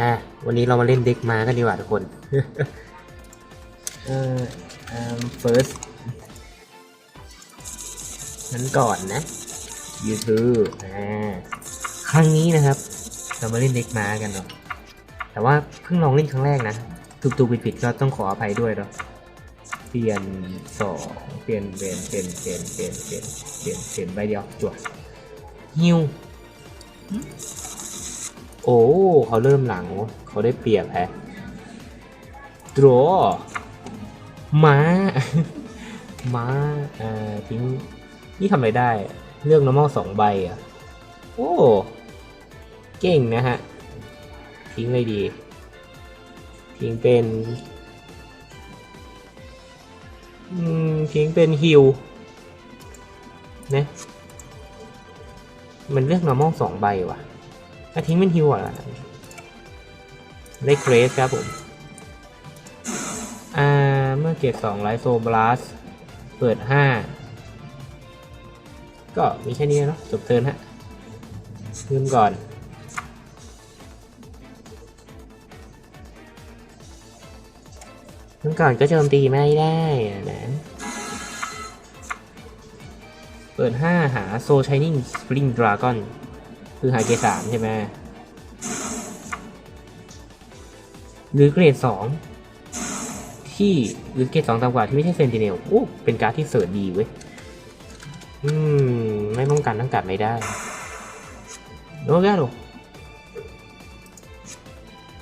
อะวันนี้เรามาเล่นเด็กมากันดีกว่าทุกคนเออเอ่อ first นั้นก่อนนะ YouTube อ่าครั้งนี้นะครับ เรามาเล่นเด็กมากันเนาะแต่ว่าเพิ่งลองเล่นครั้งแรกนะถูกตูผิดผิดๆก็ต้องขออภัยด้วยเนาะเปลี่ยนสองเปลี่ยนเปลี่ยนเปลี่ยนเปลี่ยนเปลี่ยนเปลี่ยนเปลี่ยนเปลี่ยนใบเดียวจวดฮิว โอ้เขาเริ่มหลังเขาได้เปรียบแฮะ draw ม้า ม้าเอ่อทิ้งนี่ทำอะไรได้ เลือก normal สองใบอะ โอ้ เก่งนะฮะ ทิ้งเลยดี ทิ้งเป็นอืมทิ้งเป็นฮิวนะ มันเลือก normal สองใบว่ะ ถ้าทิ้งเป็นฮิวอะได้เกรสครับผม อ่า เมื่อเกตสองไลโซบลัสเปิดห้า ก็มีแค่นี้เนาะจบเทิร์นฮะลืมก่อน ลืมก่อนก็โจมตีไม่ได้อะนะ เปิดห้าหาโซชายนิ่งสปริงดราก้อน คือหาเกรดสามใช่ไหมหรือเกรดสองที่หรือเกรดสองต่ำกว่าที่ไม่ใช่เซนติเนลโอ้เป็นการ์ดที่เสิร์ชดีเว้ยอืม ไม่ป้องกันทั้งกัดไม่ได้โน้ตแรก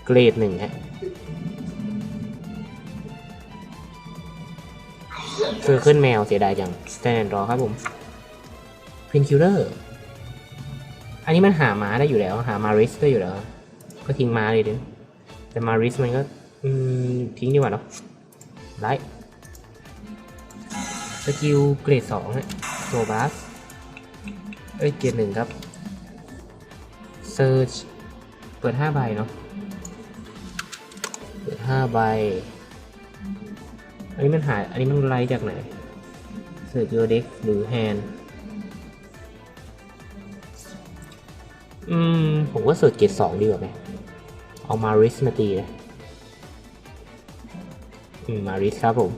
เกรดหนึ่งฮะเซอร์เคิลแมวเสียดายจังสแตนรอครับผมเพนคิลเลอร์ อันนี้มันหาม้าได้อยู่แล้ว หามาริสได้อยู่แล้ว ก็ทิ้งม้าเลยดิแต่มาริสมันก็ทิ้งดีกว่าเนาะไลท์สกิลเกรดสองฮะโซบัสเอ้ยเกรดหนึ่งครับเซิร์ชเปิดห้าใบเนาะเปิดห้าใบ อันนี้มันหาย อันนี้มันไล่จากไหนเสิร์ชโยเด็กหรือแฮน อืม ผมว่าเสิร์ชเกรดสองดีกว่าไหมเอามาริสมาตีเลยอืม มาริสครับผม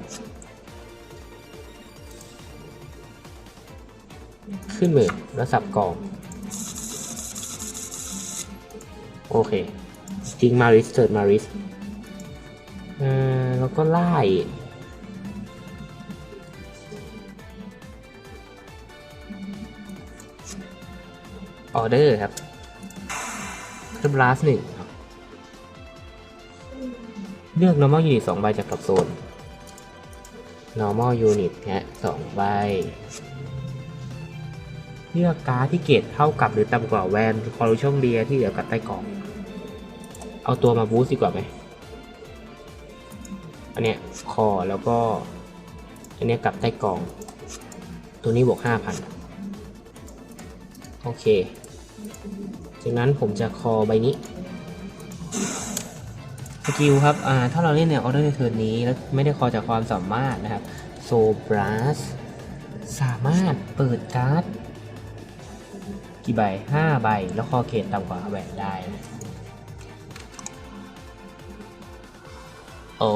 ขึ้นมือแล้วสับกองโอเค จริงมาริสเสิร์ชมาริสอ่าแล้วก็ไล่ออเดอร์ครับ คลิปลาสหนึ่งครับ เลือก normal unit สองใบจากกับโซน normal unit ฮะสองใบ เลือกการ์ดที่เกรดเท่ากับหรือต่ำกว่าแวนคอร์รูช่องเดียที่เหลือกับใต้กล่อง เอาตัวมาบูสต์ดีกว่าไหม อันเนี้ยคอแล้วก็ อันเนี้ยกลับใต้กล่อง ตัวนี้บวกห้าพันโอเค จากนั้นผมจะคอใบนี้สกิลครับอ่าถ้าเราเล่นในออเดอร์ในเทิร์นนี้แล้วไม่ได้คอจากความสามารถนะครับโซบรัสสามารถเปิดการ์ดกี่ใบห้าใบ แล้วคอเขตต่ำกว่าแหวนได้นะโอ้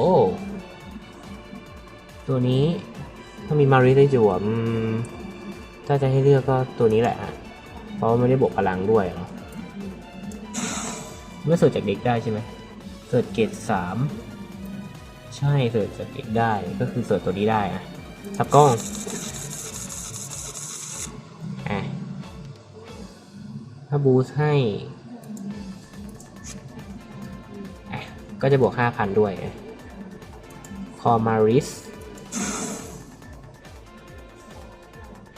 ตัวนี้ถ้ามีมาริได้จั่วมถ้าจะให้เลือกก็ตัวนี้แหละ เพราะว่าไม่ได้บวกพลังด้วยเนาะ ไม่เสิร์ชจากเด็กได้ใช่ไหมเสิร์ชเกรดสามใช่เสิร์ชจากเด็กได้ก็คือเสิร์ชตัวนี้ได้อะทับกล้องอะถ้าบูสให้อะก็จะบวก 5,000 ด้วยคอมาริส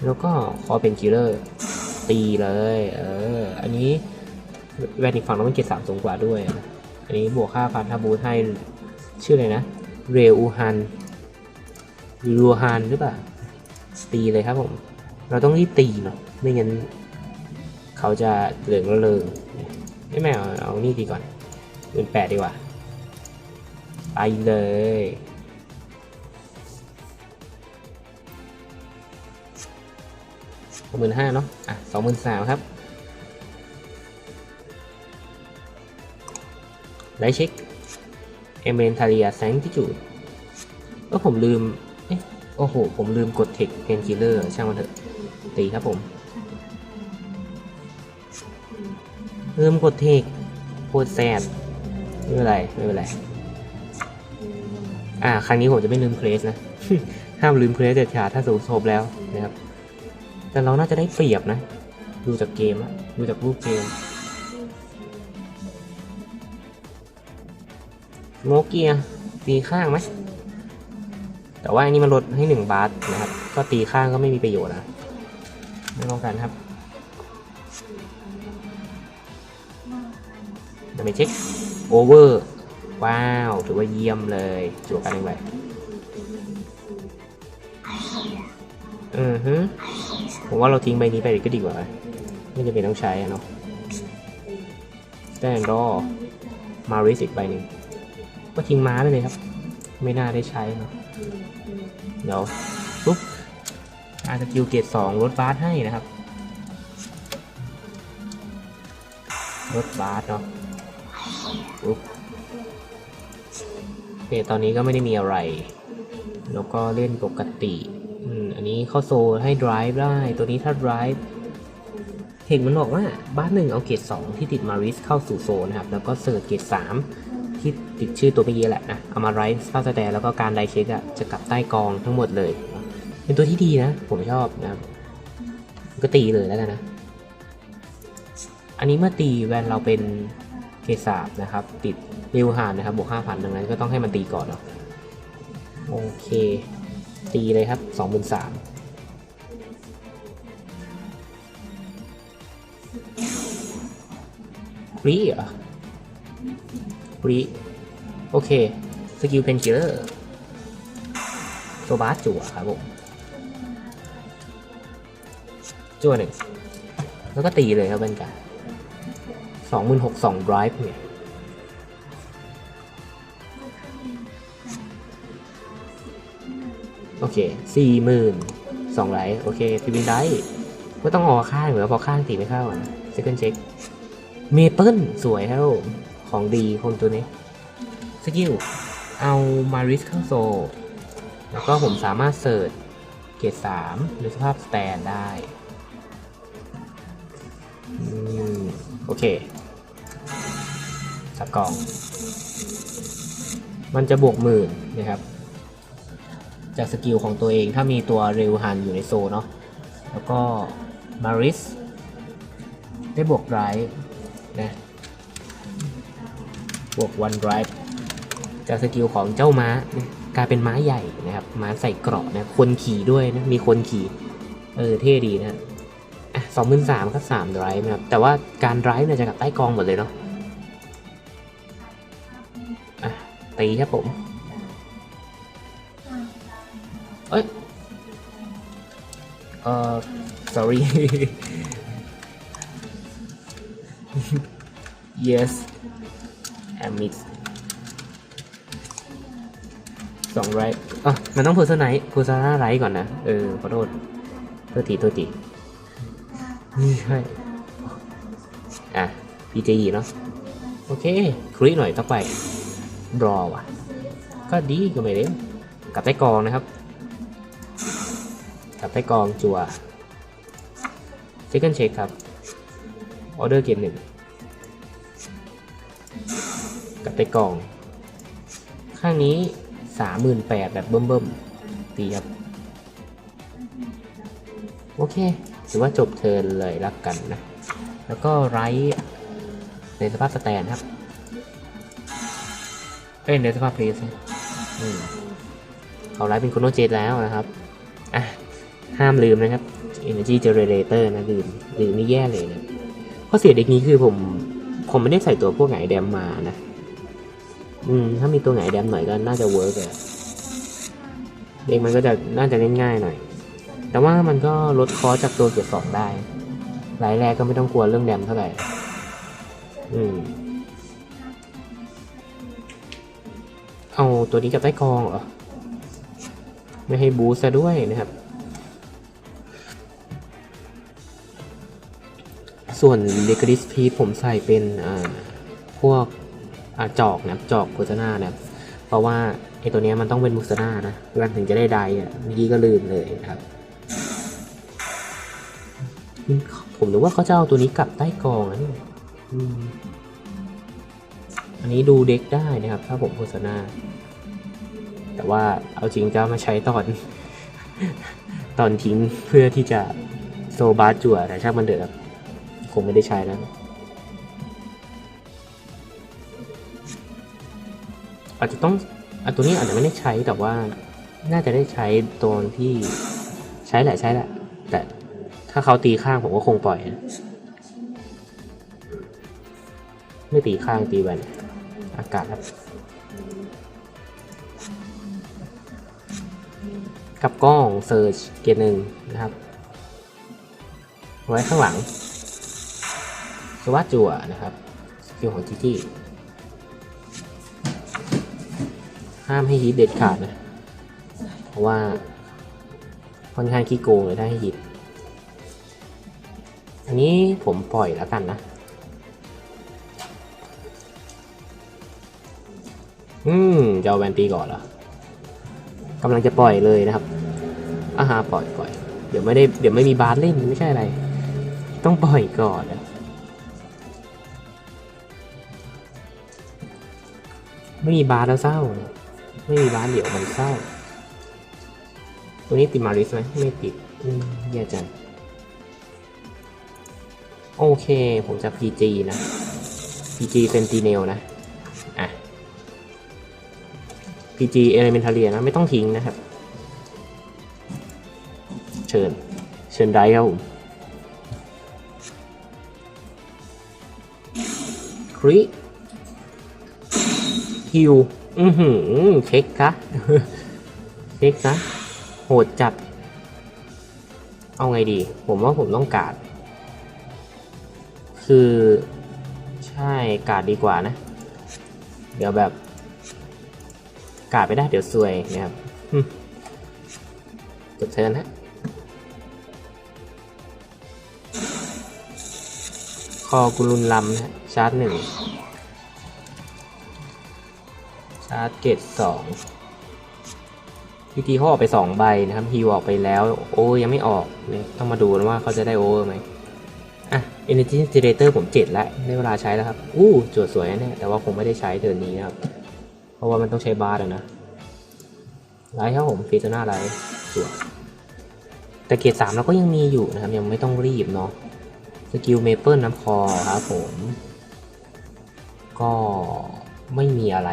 แล้วก็คอเป็นคิลเลอร์ตีเลย เออ อันนี้ แวนอีกฝั่งต้องเป็นเกรดสามสูงกว่าด้วย อันนี้บวก5,000ถ้าบูสต์ให้ชื่ออะไรนะ เรอูฮันรูฮันหรือเปล่าตีเลยครับผม เราต้องรีบตีเนาะไม่งั้นเขาจะเหลืองระเริงไม่ไม่เอาเอานี่ดีก่อนเป็นแปดดีกว่าไปเลยหมื่นห้าเนาะอะสองหมื่นสามครับ ไลท์เช็คเอเมนทาเรียแซงที่จูดก็ผมลืม เอ๊ะ โอ้โห ผมลืมกดเทคเพนคิลเลอร์ช่างมันเถอะ ตีครับผม ลืมกดเทคโคตรแซดไม่เป็นไร ไม่เป็นไร อ่า ครั้งนี้ผมจะไม่ลืมเพลสนะ ห้ามลืมเพลสเด็ดขาดถ้าสูงโซบแล้วนะครับ แต่เราน่าจะได้เปรียบนะ ดูจากเกมอะดูจากรูปเกม โมเกียตีข้างไหมแต่ว่าอันนี้มันลดให้หนึ่งบาทนะครับ ก็ตีข้างก็ไม่มีประโยชน์นะไม่ต้องการครับเดี๋ยวไปเช็คโอเวอร์ว้าวถือว่าเยี่ยมเลยจั่วกันหนึ่งใบอือฮึผมว่าเราทิ้งใบนี้ไปก็ดีกว่า ไม่จำเป็นต้องใช้อะเนาะแต่รอมาริสอีกใบหนึ่ง ก็ทิ้งม้าไปเลยครับ ไม่น่าได้ใช้เนาะเดี๋ยวปุ๊บอาจจะคิวเกตสองลดบาสให้นะครับลดบาสเนาะปุ๊บโอเคตอนนี้ก็ไม่ได้มีอะไร แล้วก็เล่นปกติอืมอันนี้เข้าโซให้ drive ได้ ตัวนี้ถ้า drive เห็นมันบอกว่าบ้านหนึ่งเอาเกรด2ที่ติดมาริสเข้าสู่โซนนะครับ แล้วก็เสิร์ชเกรด3ที่ ติดชื่อตัวเมื่อกี้แหละนะเอามาไรส์เข้าสแตนแล้วก็การไดเช็คอะจะกลับใต้กองทั้งหมดเลย เป็นตัวที่ดีนะ ผมชอบนะครับ ก็ตีเลยแล้วกันนะ อันนี้เมื่อตีแวนเราเป็นเกสามนะครับ ติดเร็วหานนะครับบวกห้าพันดังนั้นก็ต้องให้มันตีก่อนเนาะโอเค ตีเลยครับสองหมื่นสามรีเหรอรี โอเค สกิลเพนคิลเลอร์โซบาสจั่วครับผมจั่วหนึ่ง แล้วก็ตีเลยครับเป็นกาสองหมื่นหกสอง drive เนี่ยโอเคสี่หมื่นสองไลท์โอเคพิวินได้ก็ต้องออกข้างอยู่แล้วเพอข้างตีไม่เข้าอะ second check เมเปิลสวยครับผมของดีคนตัวนี้ สกิลเอามาริสเข้าโซ แล้วก็ผมสามารถเสิร์ชเกรดสามในสภาพสแตนได้โอเค สับกล่อง มันจะบวกหมื่นนะครับ จากสกิลของตัวเองถ้ามีตัวเรวฮันอยู่ในโซเนาะ แล้วก็มาริสได้บวกไรนะ บวกวันไร์ จากสกิลของเจ้าม้านี่ยกลายเป็นม้าใหญ่นะครับ ม้าใส่เกราะนะคนขี่ด้วยนะ มีคนขี่ เออเท่ดีนะอะสองหมื่นสามก็สามไดรฟ์นะครับ แต่ว่าการไดรฟ์เนี่ยจะกับใต้กองหมดเลยเนาะอะตีครับผม เอ้ย เอ่อ sorry yes I สองไรอะมันต้อง person ไหน person ไรก่อนนะ เออ ขอโทษโทษทีโทษทีนี่ใช่อะ PJE เนาะโอเคคลิกหน่อยต่อไปรอว่ะ ก็ดีก็ไม่เล่นกลับใต้กองนะครับ กลับใต้กองจัว second check ครับออเดอร์เกมหนึ่งกลับใต้กอง ข้างนี้ สามหมื่นแปดแบบเบิ่มๆตีครับ โอเค ถือว่าจบเทิร์นเลยรักกันนะ แล้วก็ไรท์ในสภาพสแตนครับเอ้ยในสภาพเพลสเขาไลฟ์เป็นโคโนเจตแล้วนะครับ อะ ห้ามลืมนะครับ Energy Generator นะลืมลืมนี่แย่เลยนะข้อเสียเด็กนี้คือผม ผมไม่ได้ใส่ตัวพวกไหนแดมมานะ อืม ถ้ามีตัวไหนแดมหน่อยก็น่าจะเวิร์กเลยเด็กมันก็จะน่าจะเล่นง่ายหน่อย แต่ว่ามันก็ลดคอจากตัวเกียร์สองได้รายแรกก็ไม่ต้องกลัวเรื่องแดมเท่าไหร่ อืม เอาตัวนี้กับใต้กองเหรอ ไม่ให้บูซะด้วยนะครับ ส่วนเดกริสพีผมใส่เป็น อ่า พวก จอกนะจอกโฆษณานะเพราะว่าไอตัวเนี้ยมันต้องเป็นมุสนานะมันถึงจะได้ไดอะเมื่อกี้ก็ลืมเลยนะครับอืมผมนึกว่าเขาจะเอาตัวนี้กลับใต้กองนะเนี่ยอืมอันนี้ดูเด็กได้นะครับ ถ้าผมโฆษณา แต่ว่าเอาจริงจะมาใช้ตอน ตอนทิ้งเพื่อที่จะโซบาสจั่วแต่ช่างมันเดือดคงไม่ได้ใช้แล้ว อาจจะต้องอตัวนี้อาจจะไม่ได้ใช้แต่ว่าน่าจะได้ใช้ตอนที่ใช้แหละใช้แหละ แต่ถ้าเขาตีข้างผมก็คงปล่อยนะไม่ตีข้างตีแวนอากาศครับกับกล้องเซิร์ชเกียร์หนึ่งนะครับ ไว้ข้างหลังสวัสดจั่วนะครับสกิลของจีจี้ ห้ามให้ฮิตเด็ดขาดนะ เพราะว่าค่อนข้างขี้โกงเลยถ้าให้ฮิต อันนี้ผมปล่อยแล้วกันนะ อืมจะเอาแวนตีก่อนเหรอกำลังจะปล่อยเลยนะครับอาหาปล่อยปล่อย เดี๋ยวไม่ได้เดี๋ยวไม่มีบาสเล่นไม่ใช่อะไร ต้องปล่อยก่อนนะไม่มีบาสแล้วเศร้า ไม่มีบาสเดี๋ยวมันเศร้า ตัวนี้ติดมาริสไหมไม่ติดอืมแย่จังโอเค ผมจะ PG นะ PG Sentinel นะ อะ PG Elementalia นะ ไม่ต้องทิ้งนะครับ เชิญ เชิญได้ครับผมคริฮิว อือหือเช็คคะเช็คซะโหดจัด เอาไงดี ผมว่าผมต้องการดคือใช่กาดดีกว่านะ เดี๋ยวแบบกาดไปได้เดี๋ยวซวยนะครับจบเทินฮะคอกุลุนลำนะชาร์จหนึ่ง ชาร์จเกตสองพีทีเขาออกไปสองใบนะครับฮิวออกไปแล้ว โอ้ยังไม่ออกเนี่ยต้องมาดูนะว่าเขาจะได้โอเวอร์ไหมอะ Energy Generator ผมเจ็ดแล้วได้เวลาใช้แล้วครับ อู้จวดสวยนะเนี่ยแต่ว่าคงไม่ได้ใช้เดือนนี้นะครับ เพราะว่ามันต้องใช้บาร์นะไลท์ครับผมฟีซนาไลท์สวยแต่เกรดสามเราก็ยังมีอยู่นะครับ ยังไม่ต้องรีบเนาะสกิลเมเปิลน้ำคอครับผม ก็ไม่มีอะไร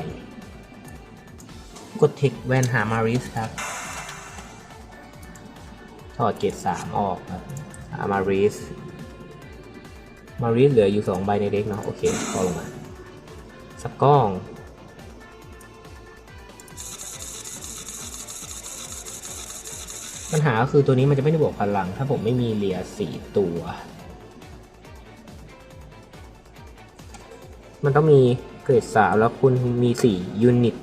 กดเทคแวนหามาริสครับ ถอดเกรดสามออกครับหามาริส มาริสเหลืออยู่สองใบในเด็กเนาะโอเคก็ลงมาสับกล้องปัญหาก็คือตัวนี้มันจะไม่ได้บวกพลัง ถ้าผมไม่มีเหลียสี่ตัว มันต้องมีเกรดสามแล้วคุณมีสี่ยูนิต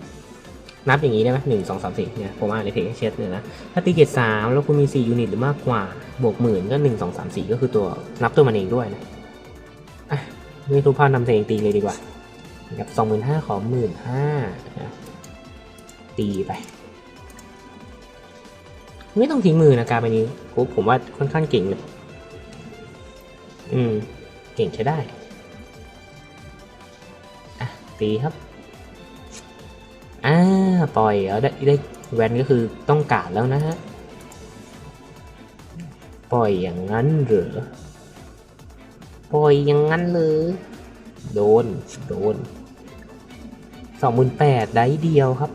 นับอย่างนี้ได้ไหมหนึ่งสองสามสี่เนี่ยผมอ่านในเพจเช็ดเลยนะถ้าตีเกรดสามแล้วคุณมีสี่ยูนิตหรือมากกว่าบวกหมื่นก็หนึ่งสองสามสี่ก็คือตัวนับตัวมันเองด้วยนะอะไม่ทุกพานำตัวเองตีเลยดีกว่ากับสองหมื่นห้าขอหมื่นห้าตีไป ไม่ต้องทิ้งมือนะการไปนี้ผมว่าค่อนข้างเก่งเลยอืม เก่งใช้ได้อะตีครับอ่า ปล่อยเหรอได้ได้แวนก็คือต้องการแล้วนะฮะ ปล่อยอย่างนั้นเหรอ ปล่อยอย่างนั้นเลยโดน โดนสองหมื่นแปดได้เดียวครับ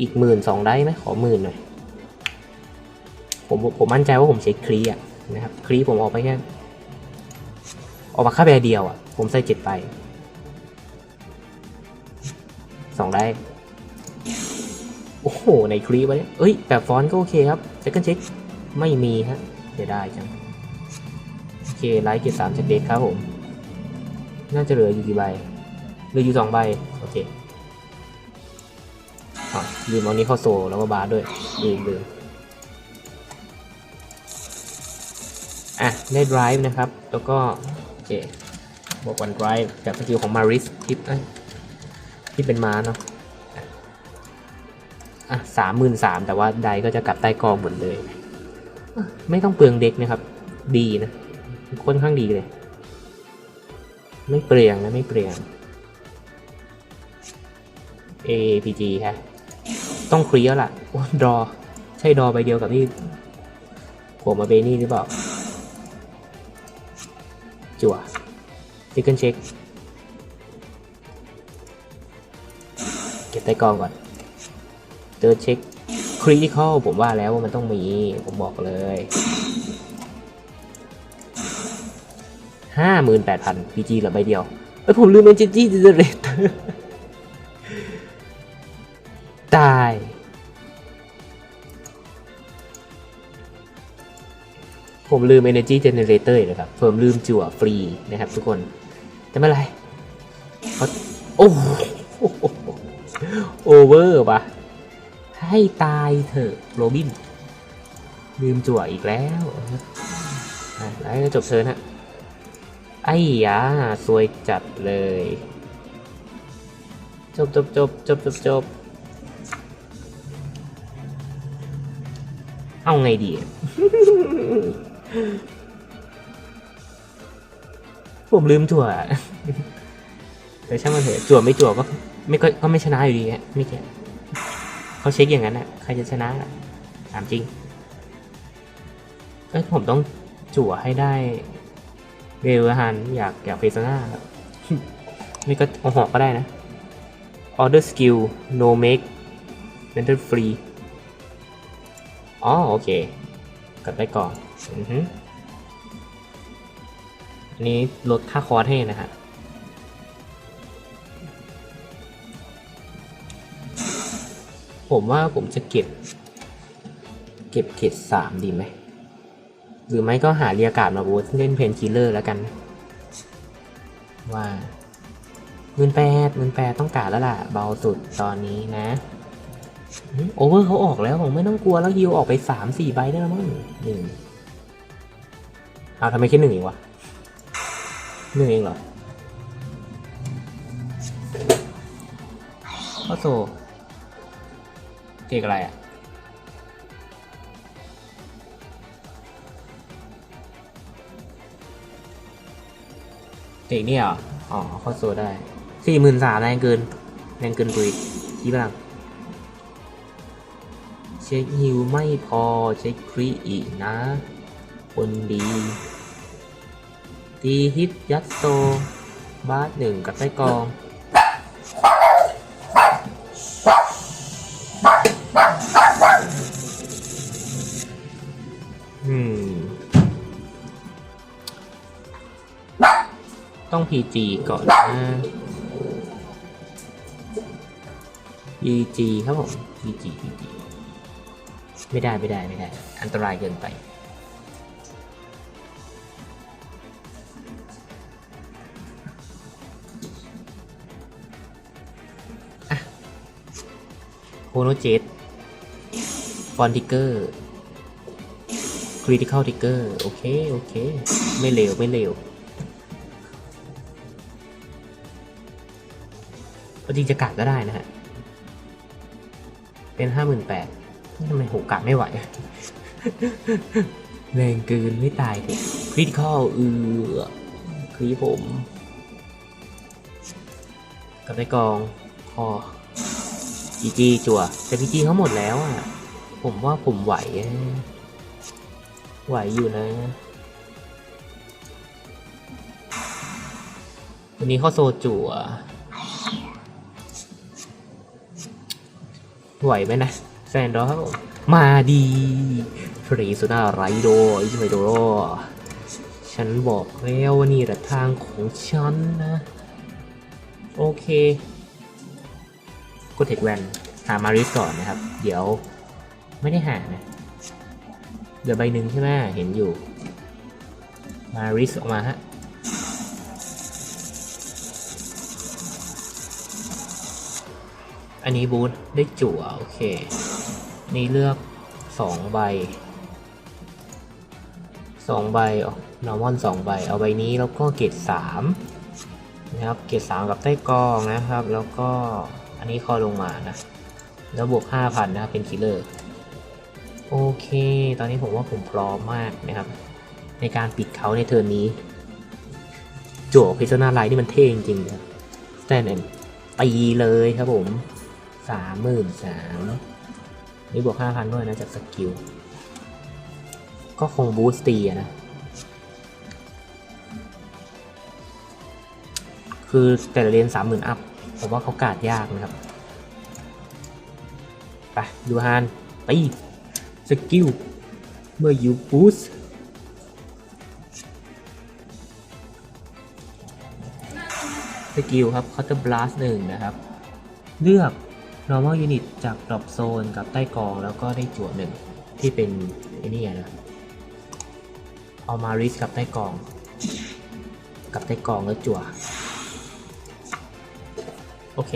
อีกหมื่นสองได้ไหมขอหมื่นหน่อย ผมผมมั่นใจว่าผมใช้คลีอะนะครับ คลีผมออกไปแค่ออกมาค่าแบเดียวอะผมใส่เจ็ดไปสองได้ โอ้โหในคลีวะเนี่ยเอ้ยแต่ฟอนต์ก็โอเคครับเซคันเช็คไม่มีฮะเสียดายจัง โอเค ไลท์เกียร์สามจากเด็กครับผม น่าจะเหลืออยู่กี่ใบ เหลืออยู่สองใบ โอเคอ๋อลืมเอานี้เข้าโซแล้วก็บาร์ด้วย ลืมลืมอะ ได้ drive นะครับ แล้วก็ โอเค บวกวันไรจากสกิลของมาริสที่ที่เป็นม้าเนาะ อะสามหมื่นสามแต่ว่าใดก็จะกลับใต้กองหมดเลย ไม่ต้องเปลืองเด็กนะครับ ดีนะค่อนข้างดีเลย ไม่เปลืองนะไม่เปลือง APG ฮะต้องเคลียร์ล่ะโอ้ดรอ ใช่ดรอใบเดียวกับที่ผมมาเบนี่หรือเปล่า จั่วซิกเกิลเช็ค เก็บใต้กองก่อน เจอเช็คคริติคอลผมว่าแล้วว่ามันต้องมี ผมบอกเลยห้าหมื่นแปดพันพีจีเหลือใบเดียวเอ้ยผมลืมเอนจิจี้เจเรตตายผมลืม Energy Generator อีกนะครับผมลืมจั่วฟรีนะครับทุกคนแต่ไม่ไรโอ้โหโอเวอร์ปะ ให้ตายเถอะโรบิน ลืมจั่วอีกแล้วแล้วจบเชิญฮะ ไอ้ยาสวยจัดเลย จบจบจบจบจบจบเอาไงดี ผมลืมจั่วแต่ช่างมันเถอะจั่วไม่จั่วก็ไม่ก็ไม่ชนะอยู่ดีฮะไม่เกี่ยว เขาเช็คอย่างนั้นอะใครจะชนะถามจริงเอ้ยผมต้องจั่วให้ได้เรเวอร์ฮันอยากอยากเฟซนาครับนี่ก็เอาหอกก็ได้นะ order skill no make mental free อ๋อโอเคกลับไปก่อน อือฮึอันนี้ลดค่าคอร์สให้นะฮะ ผมว่าผมจะเก็บ เก็บเกรดสามดีไหม หรือไม่ก็หาเรียกาศมาบูทเล่นเพนคิลเลอร์แล้วกัน ว่าหมื่นแปดหมื่นแปดต้องการแล้วล่ะ เบาสุดตอนนี้นะโอเวอร์เขาออกแล้วผมไม่ต้องกลัวแล้วฮิวออกไปสามสี่ใบได้แล้วมั้งหนึ่งเอาทำไมแค่หนึ่งเองวะหนึ่งเองเหรอข้อโซ เกกอะไรอะเด็กเนี่ยเหรอ อ๋อเข้าโซได้สี่หมื่นสามแรงเกินแรงเกินกุยที่พลังเช็คฮิวไม่พอเช็คครีอีกนะ คนดี ตีฮิตยัดโซบาสหนึ่งกับไส้กรอง PG ก่อนนะ PG ครับผม PG PG ไม่ได้ไม่ได้ไม่ได้ อันตรายเกินไป โคโนเจตฟอนติเกอร์คริติคอลทิกเกอร์ โอเค โอเค ไม่เลว ไม่เลว จริงจะกัดก็ได้นะฮะ เป็นห้าหมื่นแปดทำไมโหกัดไม่ไหวแรงเกินไม่ตายเถอะคริติคอลเออคือผมกับในกองพอจีจีจั่วแต่พีจีเขาหมดแล้วอะ ผมว่าผมไหวนะไหวอยู่นะ วันนี้เข้าโซจั่ว ไหวไหมนะแซนดอร์ครับผมาดีฟรีสุดาไรโดอิชิไมโดโรฉันบอกแล้วว่านี่แหละทางของฉันนะ โอเคกดเทคแวนหามาริสก่อนนะครับ เดี๋ยวไม่ได้หานะเดี๋ยวใบหนึ่งใช่ไหมเห็นอยู่ มาริสออกมาฮะ อันนี้บูทได้จั่วโอเค นี่เลือกสองใบสองใบอ๋อนอร์มอนสองใบ เอาใบนี้แล้วก็เกรดสามนะครับ เกรดสามกับใต้กองนะครับ แล้วก็อันนี้คอลงมานะ แล้วบวกห้าพันนะครับเป็นคิลเลอร์ โอเค ตอนนี้ผมว่าผมพร้อมมากนะครับ ในการปิดเขาในเทิร์นนี้โจพิซนาไลท์นี่มันเท่จริงๆนะสแตนเอนตีเลยครับผม สามหมื่นสามนี่บวกห้าพันด้วยนะจากสกิล ก็คงบูสต์ตีนะ คือแต่ละเลนสามหมื่นอัพผมว่าเขากาดยากนะครับ ไป ดูฮานตีสกิล เมื่อยูบูสสกิลครับ c o u n t e r blast หนึ่งนะครับ เลือก normal unit จากดรอปโซนกับใต้กองแล้วก็ได้จั่วหนึ่งที่เป็นไอ้นี่นะเอามาริสกับใต้กอง กับใต้กองแล้วจั่วโอเค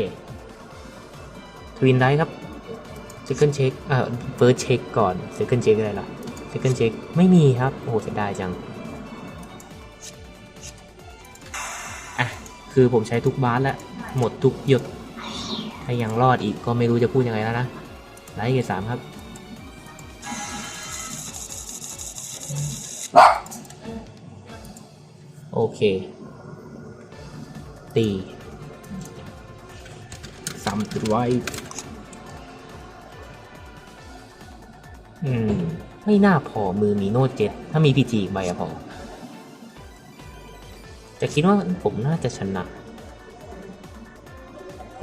ทวินได้ครับ second check เอ่อ first check ก่อน second check อะไรล่ะ second check ไม่มีครับ โอ้โหเสียดายจังอะคือผมใช้ทุกบาสแล้ว หมดทุกหยด ถ้ายังรอดอีกก็ไม่รู้จะพูดยังไงแล้วนะไลท์เกรดสามครับโอเค ตีซ้ำจุดไว้ อืม ไม่น่าพอมือมีโน้ตเจ็ด ถ้ามีพีจีใบอะพอ แต่คิดว่าผมน่าจะชนะ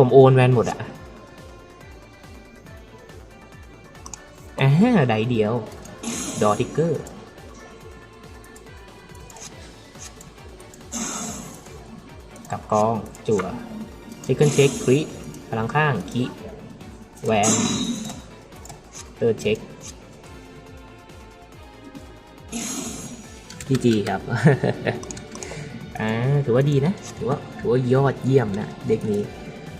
ผมโอนแวนหมดอะอ่าไดเดียว ดอทิกเกอร์ กับกอง จั่ว Second Check คริพลังข้างคิแวนเตอร์เช็คพีจีครับ อ่า ถือว่าดีนะ ถือว่า ถือว่ายอดเยี่ยมนะ เด็กนี้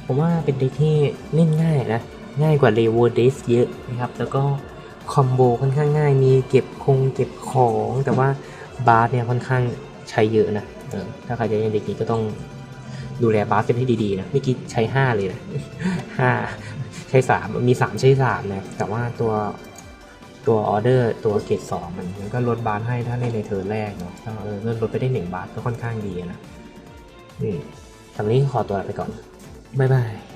ผมว่าเป็นเด็กที่เล่นง่ายนะ ง่ายกว่าเลเวอร์เดสเยอะนะครับ แล้วก็คอมโบค่อนข้างง่าย มีเก็บคงเก็บของ แต่ว่าบาร์เนี่ยค่อนข้างใช้เยอะนะถ้าใครจะเล่นเด็กนี้ก็ต้องดูแลบาร์กันให้ดีๆนะเมื่อกี้ใช้ 5 เลยนะ5ใช้ 3 มี 3 ใช้3นะแต่ว่าตัวตัวออเดอร์ตัวเกรดสองมันมันก็ลดบาร์ให้ถ้าเล่นในเทิร์แรกเนาะถ้าเออลดไปได้1บาร์ก็ค่อนข้างดีนะอืมสำหรับนี้ขอตัวลาไปก่อน บ๊ายบาย